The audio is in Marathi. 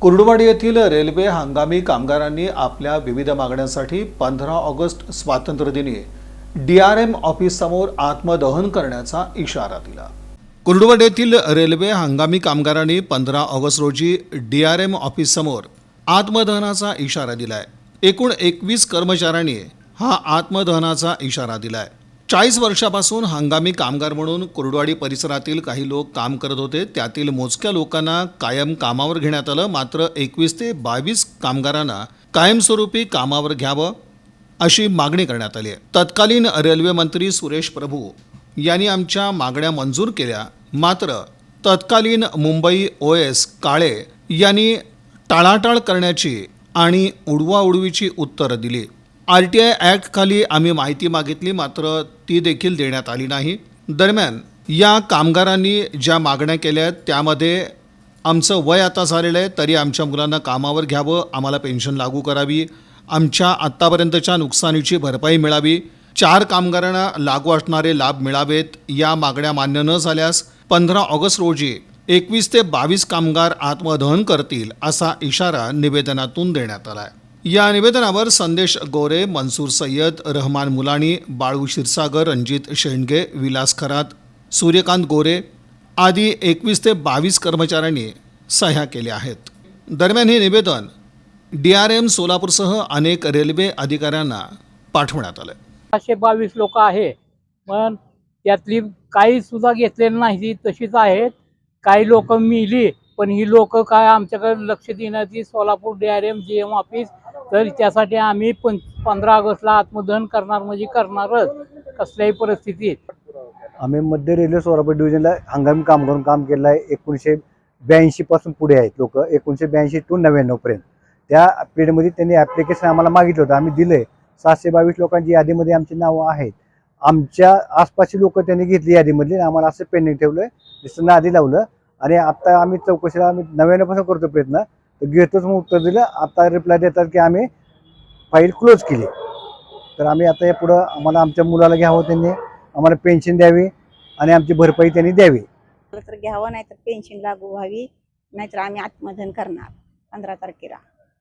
कुर्डुवाडी येथील रेल्वे हंगामी कामगारांनी आपल्या विविध मागण्यांसाठी पंधरा ऑगस्ट स्वातंत्र्यदिनी एम ऑफिससमोर आत्मदहन करण्याचा इशारा दिला. कुर्डुवाडी येथील रेल्वे हंगामी कामगारांनी पंधरा ऑगस्ट रोजी डी आर एम ऑफिससमोर आत्मदहनाचा इशारा दिलाय. एकूण एकवीस कर्मचाऱ्यांनी हा आत्मदहनाचा इशारा दिलाय. चाळीस वर्षापासून हंगामी कामगार म्हणून कुर्डवाडी परिसरातील काही लोक काम करत होते. त्यातील मोजक्या लोकांना कायम कामावर घेण्यात आलं. मात्र एकवीस ते बावीस कामगारांना कायमस्वरूपी कामावर घ्यावं अशी मागणी करण्यात आली आहे. तत्कालीन रेल्वे मंत्री सुरेश प्रभू यांनी आमच्या मागण्या मंजूर केल्या. मात्र तत्कालीन मुंबई ओ एस काळे यांनी टाळाटाळ करण्याची आणि उडवाउडवीची उत्तरं दिली. आर टी आय ॲक्टखाली आम्ही माहिती मागितली मात्र ती देखील देण्यात आली नाही. दरम्यान या कामगारांनी ज्या मागण्या केल्या आहेत त्यामध्ये आमचं वय आता झालेलं आहे तरी आमच्या मुलांना कामावर घ्यावं आम्हाला पेन्शन लागू करावी आमच्या आत्तापर्यंतच्या नुकसानीची भरपाई मिळावी चार कामगारांना लागू असणारे लाभ मिळावेत या मागण्या मान्य न झाल्यास पंधरा ऑगस्ट रोजी एकवीस ते बावीस कामगार आत्मदहन करतील असा इशारा निवेदनातून देण्यात आला आहे या निवेदनावर संदेश गोरे मंसूर सय्यद रहमान मुलाणी बाळू क्षीरसागर रणजित शेंडगे विलास खरात सूर्यकांत गोरे आदी एकवीस ते बावीस कर्मचाऱ्यांनी सह्या केल्या आहेत. दरम्यान हे निवेदन डी आर एम सोलापूरसह अनेक रेल्वे अधिकाऱ्यांना पाठवण्यात आलं. पाचशे बावीस लोक आहे पण त्यातली काही सुद्धा घेतलेली नाही ती तशीच आहेत. काही लोक मिली पण ही लोक काय आमच्याकडे लक्ष देण्यात ती Solapur D R M G M office तर त्यासाठी आम्ही पं पंधरा ऑगस्टला आत्मदहन करणार म्हणजे करणारच कसल्याही परिस्थितीत. आम्ही मध्य रेल्वे सोलापूर डिव्हिजनला हंगामी काम करून काम केलं आहे. एकोणीसशे ब्याऐंशी पासून पुढे आहेत लोक. एकोणीसशे ब्याऐंशी टू नव्याण्णव पर्यंत. त्या पिरियडमध्ये त्यांनी ॲप्लिकेशन आम्हाला मागितलं होतं. आम्ही दिलंय. सातशे बावीस लोकांची यादीमध्ये आमची नावं आहेत. आमच्या आसपासची लोक त्यांनी घेतली यादीमधली आम्हाला असं पेंडिंग ठेवलं दिसतं आधी लावलं. आणि आता आम्ही चौकशीला आम्ही नव्याण्णवपासून करतो प्रयत्न. तर घेतोच मग उत्तर दिलं. आता रिप्लाय देतात की आम्ही फाईल क्लोज केली. तर आम्ही आता या पुढं आम्हाला आमच्या मुलाला घ्यावं त्यांनी आम्हाला पेन्शन द्यावी आणि आमची भरपाई त्यांनी द्यावी. तर घ्यावं नाहीतर पेन्शन लागू व्हावी नाहीतर आम्ही आत्मधन करणार. पंधरा तारखेला.